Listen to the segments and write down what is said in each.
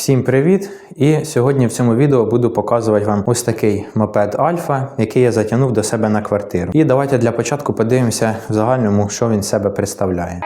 Всім привіт! І сьогодні в цьому відео буду показувати вам ось такий мопед Альфа, який я затягнув до себе на квартиру. І давайте для початку подивимося в загальному, що він себе представляє.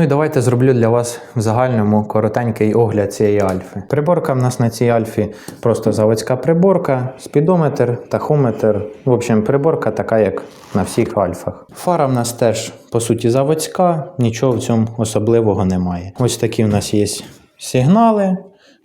Ну і давайте зроблю для вас в загальному коротенький огляд цієї альфи. Приборка в нас на цій альфі просто заводська приборка, спідометр, тахометр. В общем, приборка така, як на всіх альфах. Фара в нас теж по суті заводська, нічого в цьому особливого немає. Ось такі в нас є сигнали.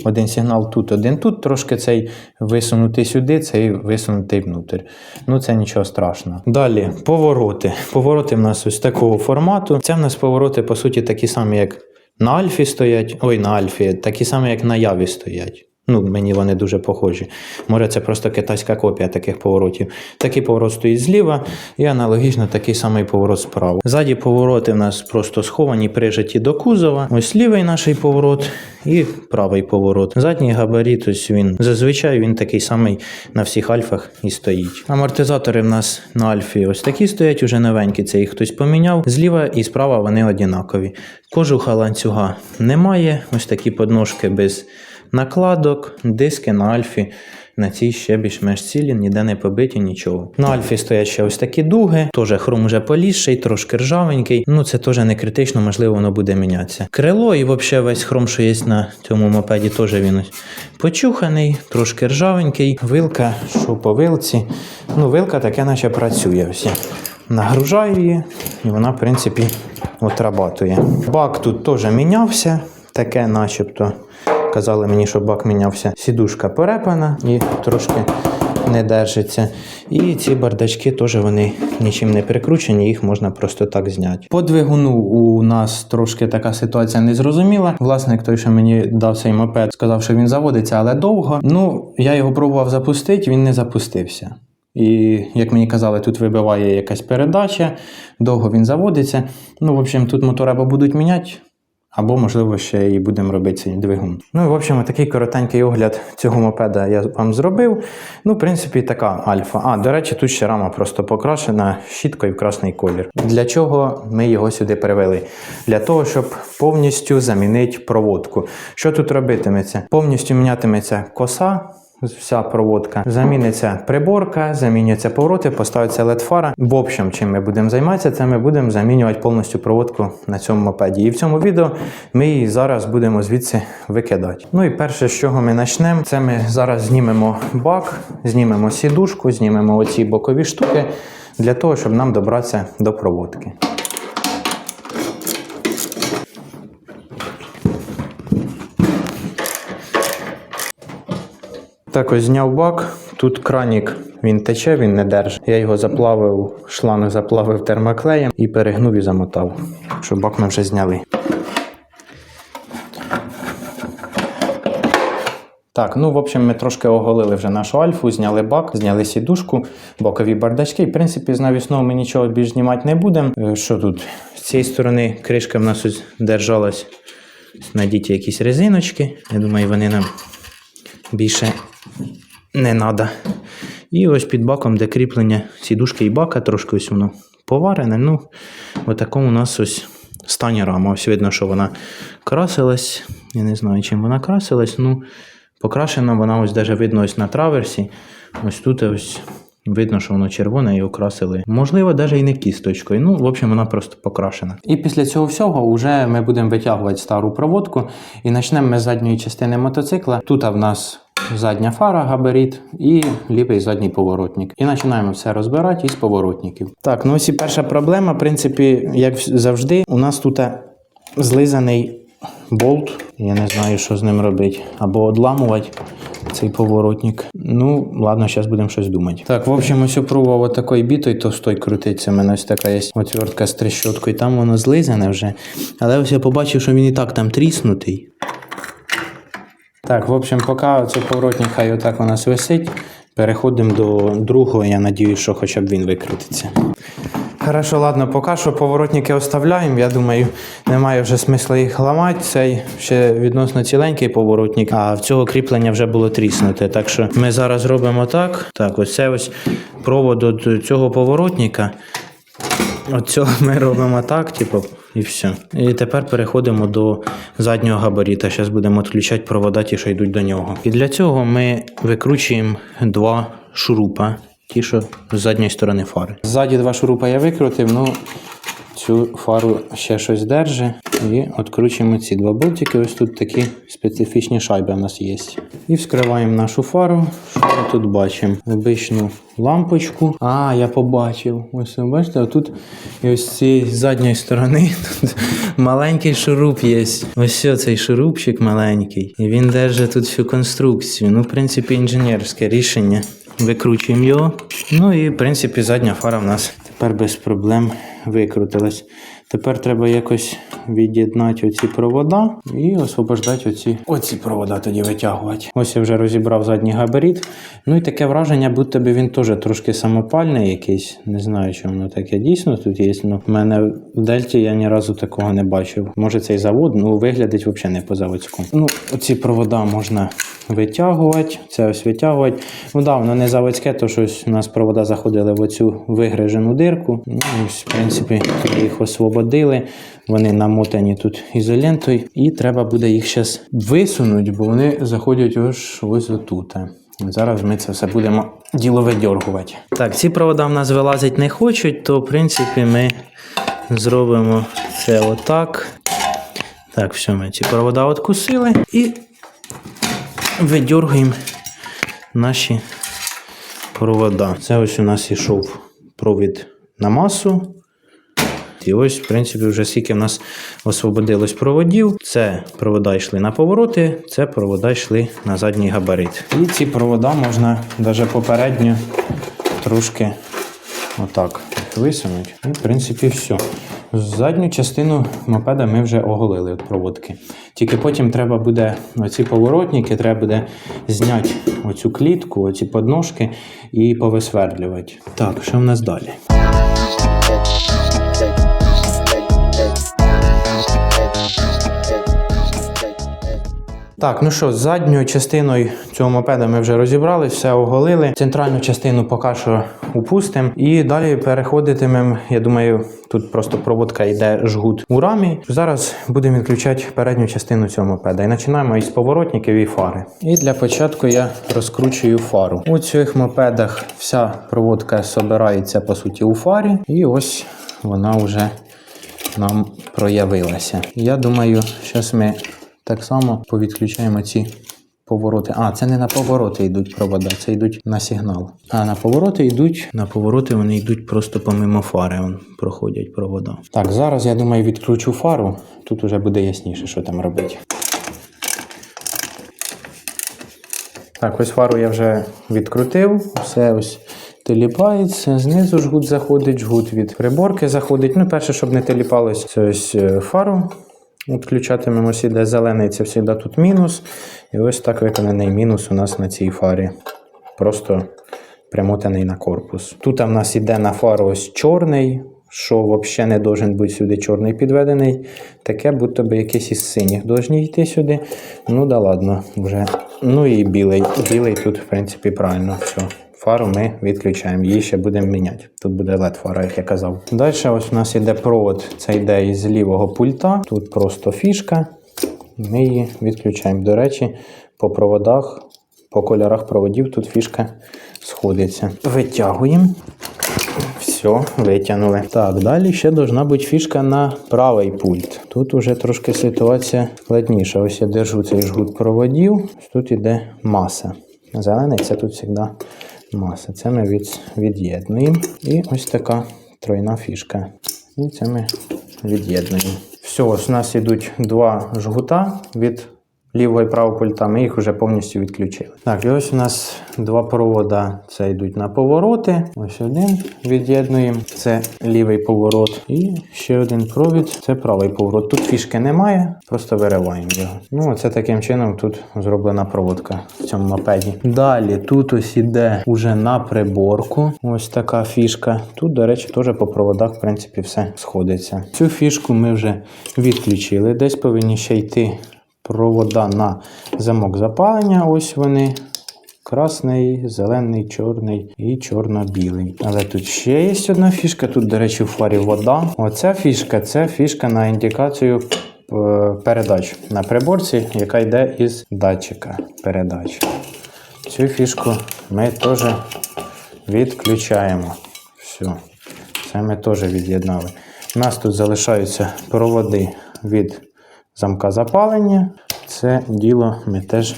Один сигнал тут, один тут, трошки цей висунутий сюди, цей висунутий внутрь. Ну це нічого страшного. Далі повороти. Повороти в нас ось такого формату. Це в нас повороти, по суті, такі самі, як на Альфі стоять. Ой, на Альфі, такі самі, як на Яві стоять. Ну, мені вони дуже похожі. Може, це просто китайська копія таких поворотів. Такий поворот стоїть зліва, і аналогічно такий самий поворот справа. Ззаді повороти в нас просто сховані, прижаті до кузова. Ось лівий наш поворот і правий поворот. Задній габарит, ось він зазвичай він такий самий на всіх альфах і стоїть. Амортизатори в нас на альфі ось такі стоять, уже новенькі. Це їх хтось поміняв. Зліва і справа вони однакові. Кожуха ланцюга немає. Ось такі подножки без накладок, диски на альфі. На цій ще більш-менш цілі, ніде не побиті, нічого. На альфі стоять ще ось такі дуги, теж хром вже полізший, трошки ржавенький. Ну це теж не критично, можливо, воно буде мінятися. Крило і взагалі весь хром, що є на цьому мопеді, теж він почуханий, трошки ржавенький. Вилка, що по вилці. Ну, вилка таке, наче працює. Ось нагружаю її, і вона, в принципі, отрабатує. Бак тут теж мінявся, таке, начебто. Казали мені, що бак мінявся. Сідушка перепана і трошки не держиться. І ці бардачки теж вони нічим не прикручені, їх можна просто так зняти. По двигуну у нас трошки така ситуація незрозуміла. Власник, той, що мені дав цей мопед, сказав, що він заводиться, але довго. Ну, я його пробував запустити, він не запустився. І, як мені казали, тут вибиває якась передача, довго він заводиться. Ну, в общем, тут мотор або будуть міняти. Або, можливо, ще і будемо робити цей двигун. Ну в общем, такий коротенький огляд цього мопеда я вам зробив. Ну, в принципі, така альфа. А, до речі, тут ще рама просто покрашена щіткою в красний колір. Для чого ми його сюди перевели? Для того, щоб повністю замінити проводку. Що тут робитиметься? Повністю мінятиметься коса. Вся проводка заміниться приборка, замінюються повороти, поставиться LED-фара. В общем, чим ми будемо займатися, це ми будемо замінювати повністю проводку на цьому мопеді. І в цьому відео ми її зараз будемо звідси викидати. Ну і перше, з чого ми почнемо, це ми зараз знімемо бак, знімемо сідушку, знімемо оці бокові штуки для того, щоб нам добратися до проводки. Так ось зняв бак. Тут кранік він тече, він не держить. Я його заплавив, шланг заплавив термоклеєм і перегнув і замотав. Щоб бак ми вже зняли. Так, ну в общем, ми трошки оголили вже нашу альфу, зняли бак, зняли сідушку, бокові бардачки. В принципі, з навісного ми нічого більш знімати не будемо. Е, Що тут? З цієї сторони кришка в нас ось держалась. Надіті якісь резиночки. Я думаю, вони нам більше не треба. І ось під баком, де кріплення сідушки і бака, трошки ось воно поварене. Ну, в такому у нас ось стані рама. Ось видно, що вона красилась. Я не знаю, чим вона красилась. Ну, покрашена вона ось даже видно ось на траверсі. Ось тут ось видно, що воно червоне і окрасили. Можливо, навіть і не кісточкою. Ну, в общем, вона просто покрашена. І після цього всього вже ми будемо витягувати стару проводку. І почнемо ми з задньої частини мотоцикла. Тут в нас задня фара, габарит і лівий задній поворотник. І починаємо все розбирати із поворотників. Так, ну ось і перша проблема, в принципі, як завжди, у нас тут злизаний болт. Я не знаю, що з ним робити. Або одламувати цей поворотник. Ну, ладно, зараз будемо щось думати. Так, в общем, ось пробував отакою бітою товстой крутиться. У мене ось така є отвертка з трещоткою, там воно злизане вже. Але ось я побачив, що він і так там тріснутий. Так, в общем, поки цей поворотник хай отак у нас висить, переходимо до другого. Я надію, що хоча б він викрутиться. Хорошо, ладно, поки що поворотники оставляємо. Я думаю, немає вже смисла їх ламати. Цей ще відносно ціленький поворотник, а в цього кріплення вже було тріснуте. Так що ми зараз робимо так. Так, ось це ось провод від цього поворотника. От цього ми робимо так, типу, і все. І тепер переходимо до заднього габаріта. Зараз будемо відключати провода, ті, що йдуть до нього. І для цього ми викручуємо два шурупа, ті, що з задньої сторони фари. Ззаді два шурупа я викрутив, ну цю фару ще щось держить. І відкручуємо ці два болтики. Ось тут такі специфічні шайби у нас є. І вскриваємо нашу фару. Що ми тут бачимо? Обичну лампочку. А, я побачив. Ось ви бачите, тут і ось з цієї задньої сторони тут маленький шуруп є. Ось цей шурупчик маленький. І він держить тут всю конструкцію. Ну, в принципі, інженерське рішення. Викручуємо його. Ну і в принципі задня фара в нас тепер без проблем викрутилась. Тепер треба якось від'єднати оці провода і освобождати оці, оці провода тоді витягувати. Ось я вже розібрав задній габарит. Ну і таке враження, будто би він теж трошки самопальний якийсь. Не знаю, чи воно таке дійсно тут є. Ну, в мене в Дельті я ні разу такого не бачив. Може цей завод, ну виглядить взагалі не по заводському. Ну, оці провода можна витягувати, це ось витягувати. Ну да, воно не заводське, то щось у нас провода заходили в оцю вигрижену дирку. Ну, ось, в принципі, їх освободили. Вони намотані тут ізолентою, і треба буде їх зараз висунути, бо вони заходять ось ось отут. Зараз ми це все будемо діло видьоргувати. Так, ці провода в нас вилазити не хочуть, то в принципі ми зробимо це отак. Так, все, ми ці провода откусили і видьоргуємо наші провода. Це ось у нас ішов провід на масу. І ось, в принципі, вже скільки в нас освободилось проводів. Це провода йшли на повороти, це провода йшли на задній габарит. І ці провода можна навіть попередньо трошки отак висунути. І, в принципі, все. Задню частину мопеда ми вже оголили від проводки. Тільки потім треба буде оці поворотники, треба буде зняти оцю клітку, оці подножки і повисвердлювати. Так, що в нас далі? Так, ну що, з задньою частиною цього мопеда ми вже розібрали, все оголили. Центральну частину поки що упустимо. І далі переходитимемо. Я думаю, тут просто проводка йде жгут у рамі. Зараз будемо відключати передню частину цього мопеда. І починаємо із поворотників і фари. І для початку я розкручую фару. У цих мопедах вся проводка збирається по суті у фарі. І ось вона вже нам проявилася. Я думаю, зараз ми так само повідключаємо ці повороти. А, це не на повороти йдуть провода, це йдуть на сигнал. А на повороти йдуть. На повороти вони йдуть просто помимо фари. Вон, проходять провода. Так, зараз я думаю, відключу фару. Тут уже буде ясніше, що там робити. Так, ось фару я вже відкрутив. Все ось теліпається. Знизу жгут заходить, жгут від приборки заходить. Ну, перше, щоб не теліпалось, це ось е, фару. Відключатимемось, іде зелений, це завжди тут мінус. І ось так виконаний мінус у нас на цій фарі. Просто примотаний на корпус. Тут в нас іде на фару ось чорний, що взагалі не должен бути сюди чорний підведений. Таке, будто би якийсь із синіх должні йти сюди. Ну да ладно, вже. Ну і білий. Білий тут, в принципі, правильно. Все. Фару ми відключаємо, її ще будемо міняти. Тут буде led фара, як я казав. Далі ось у нас іде провод, це йде із лівого пульта. Тут просто фішка. Ми її відключаємо. До речі, по проводах, по кольорах проводів тут фішка сходиться. Витягуємо. Все, витягнули. Так, далі ще должна бути фішка на правий пульт. Тут уже трошки ситуація складніша. Ось я держу цей жгут проводів. Тут іде маса. Зелений це тут завжди маса. Це ми від, від'єднуємо. І ось така тройна фішка. І це ми від'єднуємо. Все, ось у нас йдуть два жгута від лівого і правого пульта. Ми їх вже повністю відключили. Так, і ось у нас два провода це йдуть на повороти. Ось один від'єднуємо. Це лівий поворот. І ще один провід це правий поворот. Тут фішки немає, просто вириваємо його. Ну, оце таким чином тут зроблена проводка в цьому мопеді. Далі тут ось іде уже на приборку. Ось така фішка. Тут, до речі, теж по проводах, в принципі, все сходиться. Цю фішку ми вже відключили. Десь повинні ще йти провода на замок запалення. Ось вони. Красний, зелений, чорний і чорно-білий. Але тут ще є одна фішка. Тут, до речі, в фарі вода. Оця фішка це фішка на індикацію е, передач на приборці, яка йде із датчика передач. Цю фішку ми теж відключаємо. Все. Це ми теж від'єднали. У нас тут залишаються проводи від замка запалення. Це діло ми теж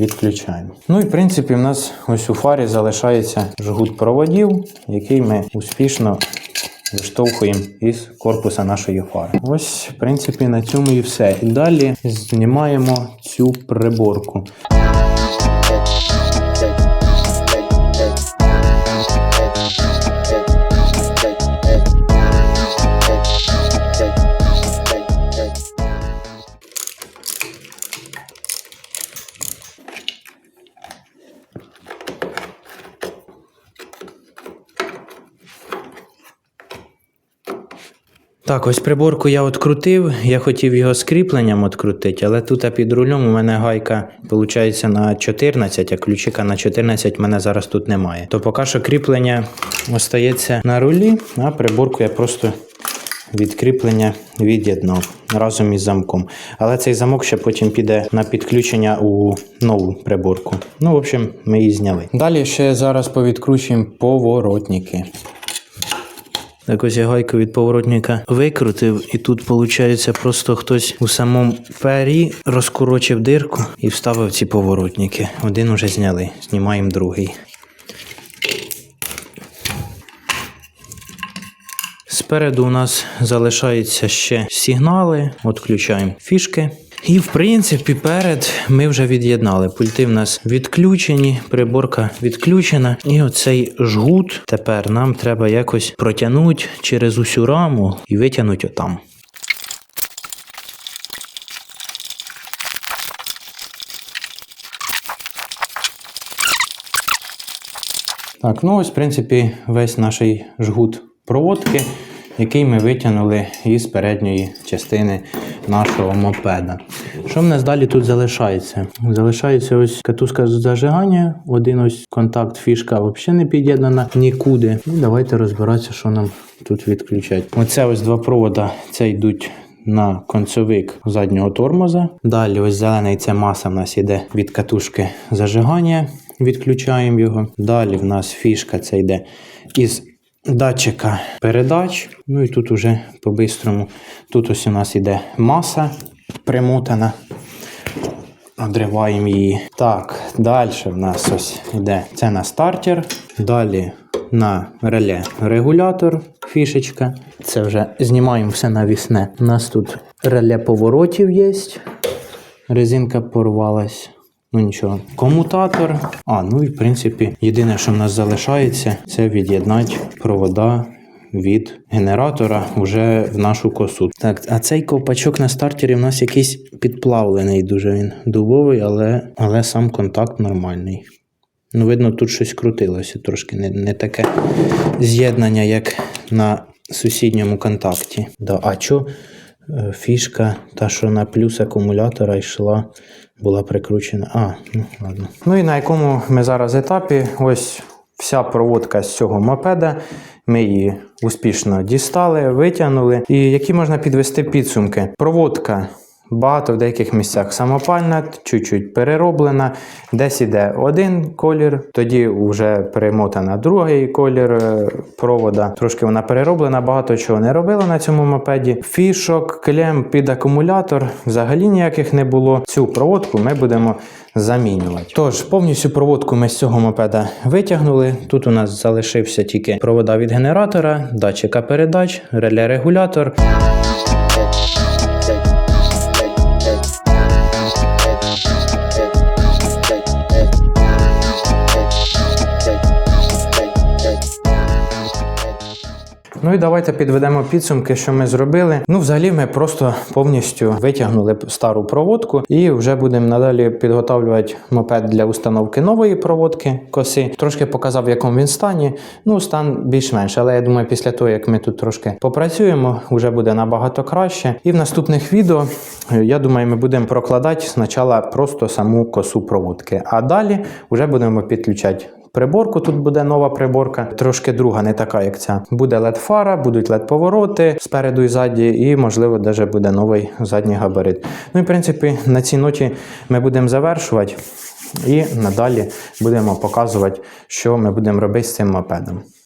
відключаємо. Ну і в принципі, в нас ось у фарі залишається жгут проводів, який ми успішно виштовхуємо із корпуса нашої фари. Ось, в принципі, на цьому і все. І далі знімаємо цю приборку. Так, ось приборку я відкрутив. Я хотів його з кріпленням відкрутити, але тут під рулем у мене гайка виходить на 14, а ключика на 14 в мене зараз тут немає. То поки що кріплення остається на рулі, а приборку я просто від кріплення від'єднав разом із замком. Але цей замок ще потім піде на підключення у нову приборку. Ну, в общем, ми її зняли. Далі ще зараз повідкручуємо поворотники. Так ось я гайку від поворотника викрутив, і тут, виходить, просто хтось у самому пері розкорочив дирку і вставив ці поворотники. Один уже зняли, знімаємо другий. Спереду у нас залишаються ще сигнали, відключаємо фішки. І в принципі, перед ми вже від'єднали. Пульти в нас відключені, приборка відключена. І оцей жгут тепер нам треба якось протягнути через усю раму і витягнути отам. Так, ну ось, в принципі, весь наш жгут проводки, який ми витягнули із передньої частини нашого мопеда. Що в нас далі тут залишається? Залишається ось катушка зажигання, один ось контакт, фішка взагалі не під'єднана нікуди. І давайте розбиратися, що нам тут відключать. Оце ось два провода, це йдуть. На концовик заднього тормоза. Далі ось зелений це маса в нас йде від катушки зажигання. Відключаємо його. Далі в нас фішка це йде із датчика передач. Ну і тут уже по-бистрому. Тут ось у нас іде маса примотана. Одриваємо її. Так, далі в нас ось йде це на стартер. Далі на реле регулятор, фішечка. Це вже знімаємо все навісне. У нас тут реле поворотів є. Резинка порвалась. Ну нічого. Комутатор. А, ну і в принципі, єдине, що в нас залишається, це від'єднати провода від генератора вже в нашу косу. Так, а цей ковпачок на стартері в нас якийсь підплавлений, дуже він дубовий, але, але сам контакт нормальний. Ну, видно, тут щось крутилося трошки, не, не таке з'єднання, як на сусідньому контакті. Да, а чо фішка, та, що на плюс акумулятора йшла, була прикручена. А, ну ладно. Ну і на якому ми зараз етапі, ось вся проводка з цього мопеда. Ми її успішно дістали, витягнули. І які можна підвести підсумки? Проводка багато в деяких місцях самопальна, чуть-чуть перероблена. Десь іде один колір, тоді вже перемотана другий колір е, провода. Трошки вона перероблена, багато чого не робила на цьому мопеді. Фішок, клем під акумулятор взагалі ніяких не було. Цю проводку ми будемо замінювати. Тож, повністю проводку ми з цього мопеда витягнули. Тут у нас залишився тільки провода від генератора, датчика передач, реле-регулятор. і давайте підведемо підсумки, що ми зробили. Ну, взагалі, ми просто повністю витягнули стару проводку і вже будемо надалі підготовлювати мопед для установки нової проводки коси. Трошки показав, в якому він стані. Ну, стан більш-менш, але я думаю, після того, як ми тут трошки попрацюємо, вже буде набагато краще. І в наступних відео, я думаю, ми будемо прокладати спочатку просто саму косу проводки, а далі вже будемо підключати приборку. Тут буде нова приборка, трошки друга, не така, як ця. Буде led фара, будуть led повороти спереду і ззаді, і, можливо, навіть буде новий задній габарит. Ну і в принципі, на цій ноті ми будемо завершувати. І надалі будемо показувати, що ми будемо робити з цим мопедом.